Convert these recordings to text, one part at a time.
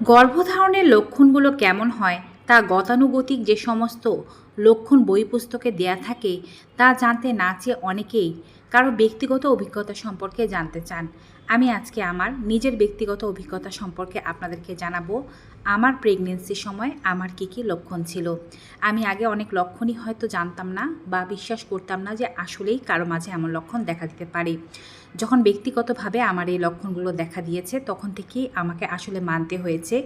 গর্ভধারণের লক্ষণগুলো কেমন হয়, তা গতানুগতিক যে সমস্ত লক্ষণ বই পুস্তকে দেয়া থাকে, তা জানতে না চেয়ে অনেকেই কারও ব্যক্তিগত অভিজ্ঞতা সম্পর্কে জানতে চান। আমি আজকে আমার নিজের ব্যক্তিগত অভিজ্ঞতা সম্পর্কে আপনাদেরকে জানাব, আমার প্রেগনেন্সির সময় আমার কী কী লক্ষণ ছিল। আমি আগে অনেক লক্ষণই হয়তো জানতাম না বা বিশ্বাস করতাম না যে আসলেই কারও মাঝে এমন লক্ষণ দেখা দিতে পারে। যখন ব্যক্তিগতভাবে আমার এই লক্ষণগুলো দেখা দিয়েছে, তখন থেকেই আমাকে আসলে মানতে হয়েছে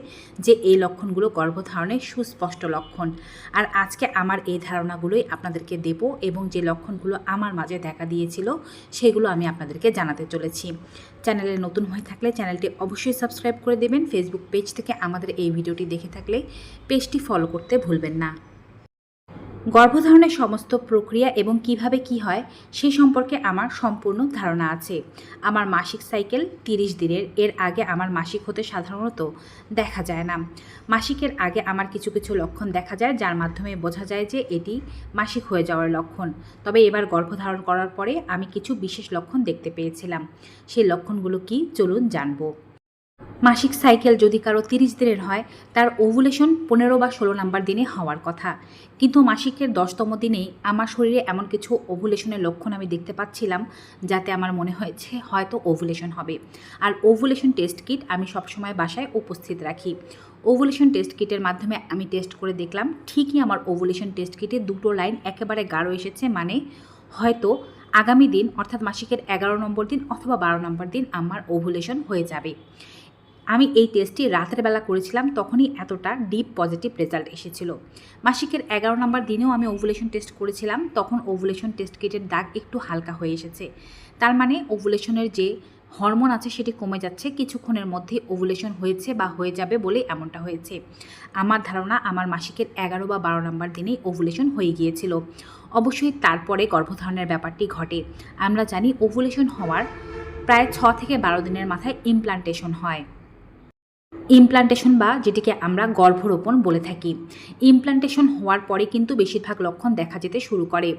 যে এই লক্ষণগুলো গর্ভধারণের সুস্পষ্ট লক্ষণ। আর আজকে আমার এই ধারণাগুলোই আপনাদেরকে দেব এবং যে লক্ষণগুলো আমার মাঝে দেখা দিয়েছিল, সেগুলো আমি আপনাদেরকে জানাতে চলেছি। চ্যানেলে নতুন হয়ে থাকলে চ্যানেলটি অবশ্যই সাবস্ক্রাইব করে দেবেন। ফেসবুক পেজ থেকে আমাদের এই ভিডিওটি দেখে থাকলে পেজটি ফলো করতে ভুলবেন না। গর্ভধারণের সমস্ত প্রক্রিয়া এবং কীভাবে কি হয় সেই সম্পর্কে আমার সম্পূর্ণ ধারণা আছে। আমার মাসিক সাইকেল তিরিশ দিনের, এর আগে আমার মাসিক হতে সাধারণত দেখা যায় না। মাসিকের আগে আমার কিছু কিছু লক্ষণ দেখা যায়, যার মাধ্যমে বোঝা যায় যে এটি মাসিক হয়ে যাওয়ার লক্ষণ। তবে এবার গর্ভধারণ করার পরে আমি কিছু বিশেষ লক্ষণ দেখতে পেয়েছিলাম। সেই লক্ষণগুলো কি? চলুন জানব। মাসিক সাইকেল যদি কারও তিরিশ দিনের হয়, তার ওভুলেশন পনেরো বা ষোলো নাম্বার দিনে হওয়ার কথা। কিন্তু মাসিকের দশতম দিনেই আমার শরীরে এমন কিছু ওভুলেশনের লক্ষণ আমি দেখতে পাচ্ছিলাম, যাতে আমার মনে হয়েছে হয়তো ওভুলেশন হবে। আর ওভুলেশন টেস্ট কিট আমি সবসময় বাসায় উপস্থিত রাখি। ওভুলেশন টেস্ট কিটের মাধ্যমে আমি টেস্ট করে দেখলাম, ঠিকই আমার ওভুলেশন টেস্ট কিটে দুটো লাইন একেবারে গাঢ় এসেছে মানে হয়তো আগামী দিন, অর্থাৎ মাসিকের এগারো নম্বর দিন অথবা বারো নম্বর দিন আমার ওভুলেশন হয়ে যাবে। আমি এই টেস্টটি রাতের বেলা করেছিলাম, তখনই এতটা ডিপ পজিটিভ রেজাল্ট এসেছিল। মাসিকের এগারো নম্বর দিনেও আমি ওভুলেশন টেস্ট করেছিলাম, তখন ওভুলেশন টেস্ট কিটের দাগ একটু হালকা হয়ে এসেছে। তার মানে ওভুলেশনের যে হরমোন আছে সেটি কমে যাচ্ছে, কিছুক্ষণের মধ্যে ওভুলেশন হয়েছে বা হয়ে যাবে বলে এমনটা হয়েছে। আমার ধারণা আমার মাসিকের এগারো বা বারো নম্বর দিনেই ওভুলেশন হয়ে গিয়েছিল। অবশ্যই তারপরে গর্ভধারণের ব্যাপারটি ঘটে। আমরা জানি ওভুলেশন হওয়ার প্রায় ছ থেকে বারো দিনের মাথায় ইমপ্লান্টেশন হয়। ইমপ্লান্টেশন বা যেটিকে আমরা গর্ভরোপণ বলে থাকি। ইমপ্লান্টেশন হওয়ার পরে কিন্তু বেশিরভাগ লক্ষণ দেখা যেতে শুরু করে।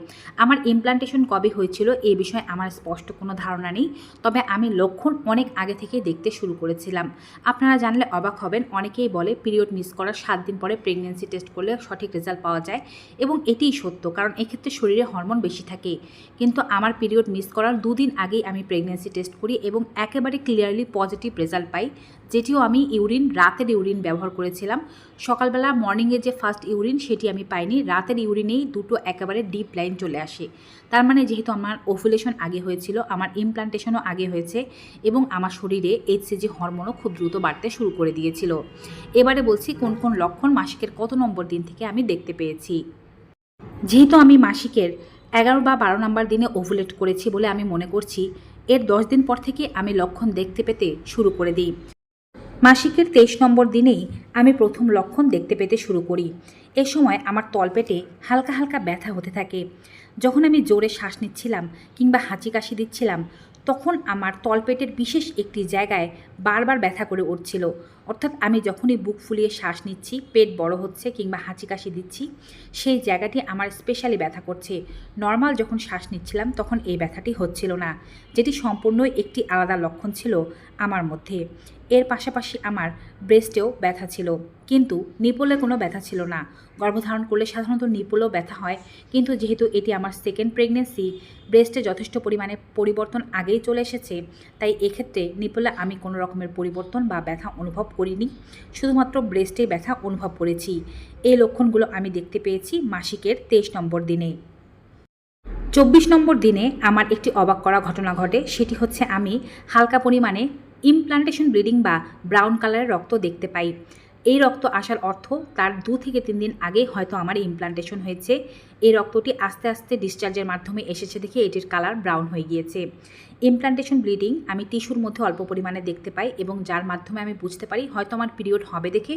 আমার ইমপ্লান্টেশন কবে হয়েছিল এই বিষয়ে আমার স্পষ্ট কোনো ধারণা নেই, তবে আমি লক্ষণ অনেক আগে থেকে দেখতে শুরু করেছিলাম। আপনারা জানলে অবাক হবেন, অনেকেই বলে পিরিয়ড মিস করার সাত দিন পরে প্রেগনেন্সি টেস্ট করলে সঠিক রেজাল্ট পাওয়া যায় এবং এটিই সত্য, কারণ এক্ষেত্রে শরীরে হরমোন বেশি থাকে। কিন্তু আমার পিরিয়ড মিস করার দুদিন আগেই আমি প্রেগনেন্সি টেস্ট করি এবং একেবারে ক্লিয়ারলি পজিটিভ রেজাল্ট পাই। যেটিও আমি ইউরিন, রাতের ইউরিন ব্যবহার করেছিলাম। সকালবেলা মর্নিংয়ে যে ফার্স্ট ইউরিন, সেটি আমি পাইনি। রাতের ইউরিনেই দুটো একেবারে ডিপ লাইন চলে আসে। তার মানে যেহেতু আমার ওভুলেশন আগে হয়েছিল, আমার ইমপ্লান্টেশনও আগে হয়েছে এবং আমার শরীরে এইচসিজি হরমোনও খুব দ্রুত বাড়তে শুরু করে দিয়েছিল। এবারে বলছি কোন কোন লক্ষণ মাসিকের কত নম্বর দিন থেকে আমি দেখতে পেয়েছি। যেহেতু আমি মাসিকের এগারো বা বারো নম্বর দিনে ওভুলেট করেছি বলে আমি মনে করছি, এর দশ দিন পর থেকে আমি লক্ষণ দেখতে পেতে শুরু করে দিই। মাসিকের তেইশ নম্বর দিনেই আমি প্রথম লক্ষণ দেখতে পেতে শুরু করি। এ সময় আমার তলপেটে হালকা হালকা ব্যথা হতে থাকে। যখন আমি জোরে শ্বাস নিচ্ছিলাম কিংবা হাঁচি কাশি দিচ্ছিলাম, তখন আমার তলপেটের বিশেষ একটি জায়গায় বারবার ব্যথা করে উঠছিল। অর্থাৎ আমি যখনই বুক ফুলিয়ে শ্বাস নিচ্ছি, পেট বড় হচ্ছে কিংবা হাঁচি কাশি দিচ্ছি, সেই জায়গাটি আমার স্পেশালি ব্যথা করছে। নর্মাল যখন শ্বাস নিচ্ছিলাম, তখন এই ব্যথাটি হচ্ছিল না, যেটি সম্পূর্ণই একটি আলাদা লক্ষণ ছিল আমার মধ্যে। এর পাশাপাশি আমার ব্রেস্টেও ব্যথা ছিল, কিন্তু নিপলে কোনো ব্যথা ছিল না। গর্ভধারণ করলে সাধারণত নিপলেও ব্যথা হয়, কিন্তু যেহেতু এটি আমার সেকেন্ড প্রেগনেন্সি ব্রেস্টে যথেষ্ট পরিমাণে পরিবর্তন আগেই চলে এসেছে, তাই এক্ষেত্রে নিপলে আমি কোনো রকমের পরিবর্তন বা ব্যথা অনুভব করিনি। শুধুমাত্র ব্রেস্টে ব্যথা অনুভব করেছি। এই লক্ষণগুলো আমি দেখতে পেয়েছি মাসিকের তেইশ নম্বর দিনে। চব্বিশ নম্বর দিনে আমার একটি অবাক করা ঘটনা ঘটে। সেটি হচ্ছে আমি হালকা পরিমাণে ইমপ্লান্টেশন ব্লিডিং বা ব্রাউন কালারের রক্ত দেখতে পাই। এই রক্ত আসার অর্থ তার দু থেকে তিন দিন আগে হয়তো আমার ইমপ্লান্টেশন হয়েছে। এই রক্তটি আস্তে আস্তে ডিসচার্জের মাধ্যমে এসেছে দেখে এটির কালার ব্রাউন হয়ে গিয়েছে। ইমপ্লান্টেশন ব্লিডিং আমি টিস্যুর মধ্যে অল্প পরিমাণে দেখতে পাই এবং যার মাধ্যমে আমি বুঝতে পারি হয়তো আমার পিরিয়ড হবে দেখে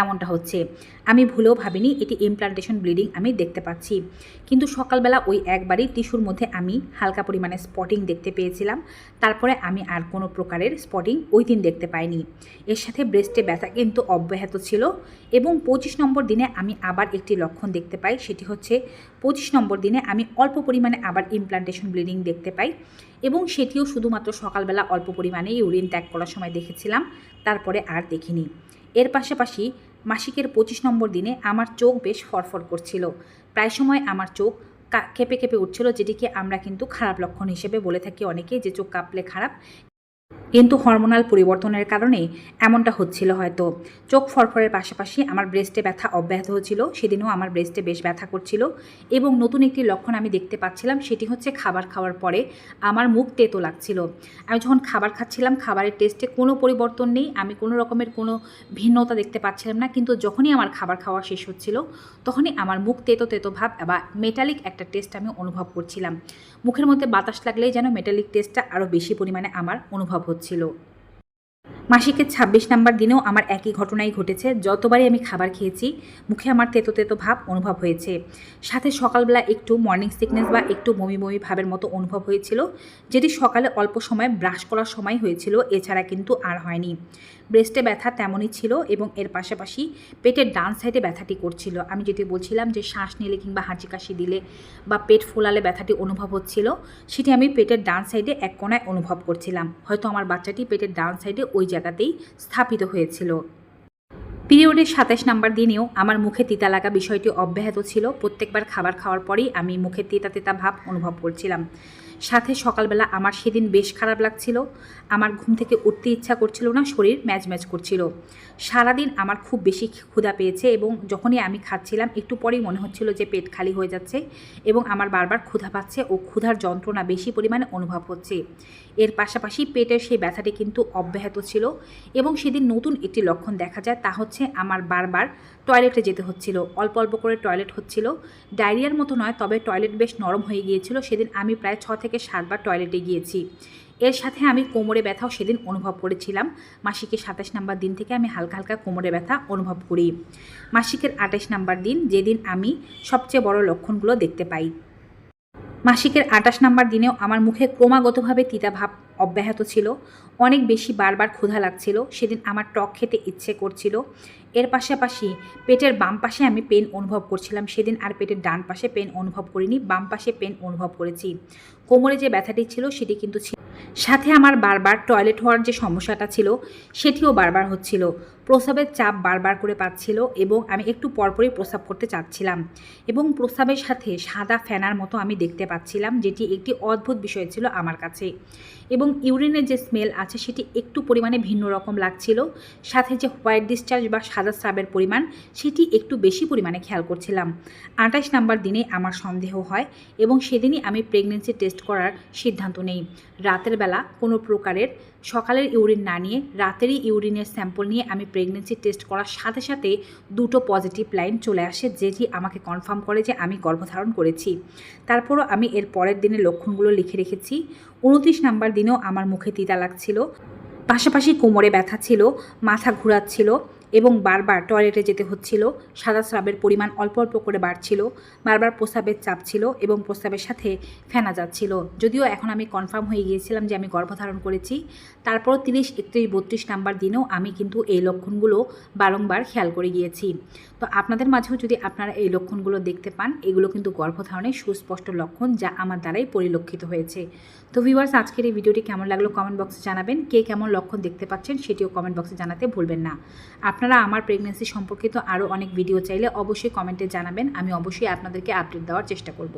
এমনটা হচ্ছে। আমি ভুলেও ভাবিনি এটি ইমপ্লান্টেশন ব্লিডিং আমি দেখতে পাচ্ছি। কিন্তু সকালবেলা ওই একবারই টিস্যুর মধ্যে আমি হালকা পরিমাণে স্পটিং দেখতে পেয়েছিলাম। তারপরে আমি আর কোনো প্রকারের স্পটিং ওই দিন দেখতে পাইনি। এর সাথে ব্রেস্টে ব্যথা কিন্তু অব্যাহত ছিল এবং পঁচিশ নম্বর দিনে আমি আবার একটি লক্ষণ দেখতে পাই, সেটি হচ্ছে পঁচিশ নম্বর দিনে আমি অল্প পরিমাণে আবার ইমপ্লান্টেশন ব্লিডিং দেখতে পাই এবং সেটিও শুধুমাত্র সকালবেলা অল্প পরিমাণে ইউরিন ত্যাগ করার সময় দেখেছিলাম, তারপরে আর দেখিনি। এর পাশাপাশি মাসিকের পঁচিশ নম্বর দিনে আমার চোখ বেশ ফরফর করছিল। প্রায় সময় আমার চোখ কেঁপে কেঁপে উঠছিল, যেটিকে আমরা কিন্তু খারাপ লক্ষণ হিসেবে বলে থাকি অনেকে যে চোখ কাঁপলে খারাপ। কিন্তু হরমোনাল পরিবর্তনের কারণে এমনটা হচ্ছিল হয়তো। চোখ ফরফরের পাশাপাশি আমার ব্রেস্টে ব্যথা অব্যাহত হচ্ছিল, সেদিনও আমার ব্রেস্টে বেশ ব্যথা করছিল এবং নতুন একটি লক্ষণ আমি দেখতে পাচ্ছিলাম, সেটি হচ্ছে খাবার খাওয়ার পরে আমার মুখ তেতো লাগছিল। আমি যখন খাবার খাচ্ছিলাম, খাবারের টেস্টে কোনো পরিবর্তন নেই, আমি কোনো রকমের কোনো ভিন্নতা দেখতে পাচ্ছিলাম না, কিন্তু যখনই আমার খাবার খাওয়া শেষ হচ্ছিল, তখনই আমার মুখ তেতো তেতো ভাব বা মেটালিক একটা টেস্ট আমি অনুভব করছিলাম। মুখের মধ্যে বাতাস লাগলেই যেন মেটালিক টেস্টটা আরও বেশি পরিমাণে আমার অনুভব হচ্ছিল মাসিকের ছাব্বিশ নাম্বার দিনেও আমার একই ঘটনাই ঘটেছে। যতবারই আমি খাবার খেয়েছি, মুখে আমার তেতো তেতো ভাব অনুভব হয়েছে। সাথে সকালবেলা একটু মর্নিং সিকনেস বা একটু বমি বমি ভাবের মতো অনুভব হয়েছিল, যেটি সকালে অল্প সময় ব্রাশ করার সময় হয়েছিল, এছাড়া কিন্তু আর হয়নি। ব্রেস্টে ব্যথা তেমনই ছিল এবং এর পাশাপাশি পেটের ডান সাইডে ব্যথাটি করছিল। আমি যেটি বলছিলাম যে শ্বাস নিলে কিংবা হাঁচি কাশি দিলে বা পেট ফোলালে ব্যথাটি অনুভব হচ্ছিল, সেটি আমি পেটের ডান সাইডে এক কোনায় অনুভব করছিলাম। হয়তো আমার বাচ্চাটি পেটের ডান সাইডে ওই জায়গাতেই স্থাপিত হয়েছিল। পিরিয়ডের সাতাশ নাম্বার দিনেও আমার মুখে তিতা লাগা বিষয়টি অব্যাহত ছিল। প্রত্যেকবার খাবার খাওয়ার পরেই আমি মুখে তিতা তিতা ভাব অনুভব করছিলাম। সাথে সকালবেলা আমার সেদিন বেশ খারাপ লাগছিল। আমার ঘুম থেকে উঠতে ইচ্ছা করছিল না, শরীর ম্যাচ ম্যাচ করছিল। সারাদিন আমার খুব বেশি ক্ষুধা পেয়েছে এবং যখনই আমি খাচ্ছিলাম, একটু পরেই মনে হচ্ছিল যে পেট খালি হয়ে যাচ্ছে এবং আমার বারবার ক্ষুধা পাচ্ছে ও ক্ষুধার যন্ত্রণা বেশি পরিমাণে অনুভব হচ্ছে। এর পাশাপাশি পেটের সেই ব্যথাটি কিন্তু অব্যাহত ছিল এবং সেদিন নতুন একটি লক্ষণ দেখা যায়, তা হচ্ছে আমার বারবার টয়লেটে যেতে হচ্ছিল। অল্প অল্প করে টয়লেট হচ্ছিল। ডায়রিয়ার মতো নয়, তবে টয়লেট বেশ নরম হয়ে গিয়েছিল। সেদিন আমি প্রায় ছ থেকে সাতবার টয়লেটে গিয়েছি। এর সাথে আমি কোমরে ব্যথাও সেদিন অনুভব করেছিলাম। মাসিকের সাতাশ নাম্বার দিন থেকে আমি হালকা হালকা কোমরে ব্যথা অনুভব করি। মাসিকের আঠাশ নাম্বার দিন, যেদিন আমি সবচেয়ে বড় লক্ষণগুলো দেখতে পাই। মাসিকের আঠাশ নাম্বার দিনেও আমার মুখে ক্রমাগতভাবে তিতাভাব অব্যাহত ছিল। অনেক বেশি বারবার ক্ষুধা লাগছিল। সেদিন আমার টক খেতে ইচ্ছে করছিল। এর পাশাপাশি পেটের বাম পাশে আমি পেন অনুভব করছিলাম। সেদিন আর পেটের ডান পাশে পেন অনুভব করিনি, বাম পাশে পেন অনুভব করেছি। কোমরে যে ব্যথাটি ছিল সেটি কিন্তু ছিল। সাথে আমার বারবার টয়লেট হওয়ার যে সমস্যাটা ছিল, সেটিও বারবার হচ্ছিল। প্রস্রাবের চাপ বারবার করে পাচ্ছিল এবং আমি একটু পরপরই প্রস্রাব করতে চাচ্ছিলাম এবং প্রস্রাবের সাথে সাদা ফ্যানার মতো আমি দেখতে পাচ্ছিলাম, যেটি একটি অদ্ভুত বিষয় ছিল আমার কাছে। এবং ইউরিনের যে স্মেল আছে সেটি একটু পরিমাণে ভিন্ন রকম লাগছিল। সাথে যে হোয়াইট ডিসচার্জ বা সাদা স্রাবের পরিমাণ, সেটি একটু বেশি পরিমাণে খেয়াল করছিলাম। আঠাশ নাম্বার দিনে আমার সন্দেহ হয় এবং সেদিনই আমি প্রেগনেন্সি টেস্ট করার সিদ্ধান্ত নেই। রাতের বেলা কোনো প্রকারের সকালের ইউরিন না নিয়ে রাতেরই ইউরিনের স্যাম্পল নিয়ে আমি প্রেগনেন্সি টেস্ট করার সাথে সাথে দুটো পজিটিভ লাইন চলে আসে যেটি আমাকে কনফার্ম করে যে আমি গর্ভধারণ করেছি। তারপরও আমি এর পরের দিনের লক্ষণগুলো লিখে রেখেছি। উনত্রিশ নাম্বার দিনেও আমার মুখে তিতা লাগছিল, পাশাপাশি কোমরে ব্যথা ছিল, মাথা ঘোরাচ্ছিল এবং বারবার টয়লেটে যেতে হচ্ছিল। সাদা স্রাবের পরিমাণ অল্প অল্প করে বাড়ছিল। বারবার প্রস্রাবের চাপ ছিল এবং প্রস্রাবের সাথে ফেনা যাচ্ছিল। যদিও এখন আমি কনফার্ম হয়ে গিয়েছিলাম যে আমি গর্ভধারণ করেছি। তারপর তিরিশ, একত্রিশ, বত্রিশ নাম্বার দিনেও আমি কিন্তু এই লক্ষণগুলো বারংবার খেয়াল করে গিয়েছি। তো আপনাদের মাঝেও যদি আপনারা এই লক্ষণগুলো দেখতে পান, এগুলো কিন্তু গর্ভধারণের সুস্পষ্ট লক্ষণ যা আমার দ্বারাই পরিলক্ষিত হয়েছে। তো ভিউয়ার্স আজকের এই ভিডিওটি কেমন লাগল? কমেন্ট বক্সে জানাবেন। কে কেমন লক্ষণ দেখতে পাচ্ছেন, সেটিও কমেন্ট বক্সে জানাতে ভুলবেন না। আপনারা আমার প্রেগনেন্সি সম্পর্কিত আরও অনেক ভিডিও চাইলে অবশ্যই কমেন্টে জানাবেন। আমি অবশ্যই আপনাদেরকে আপডেট দেওয়ার চেষ্টা করব।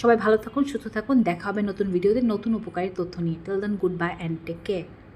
সবাই ভালো থাকুন, সুস্থ থাকুন। দেখা হবে নতুন ভিডিওতে নতুন উপকারী তথ্য নিয়ে। Till then goodbye and take care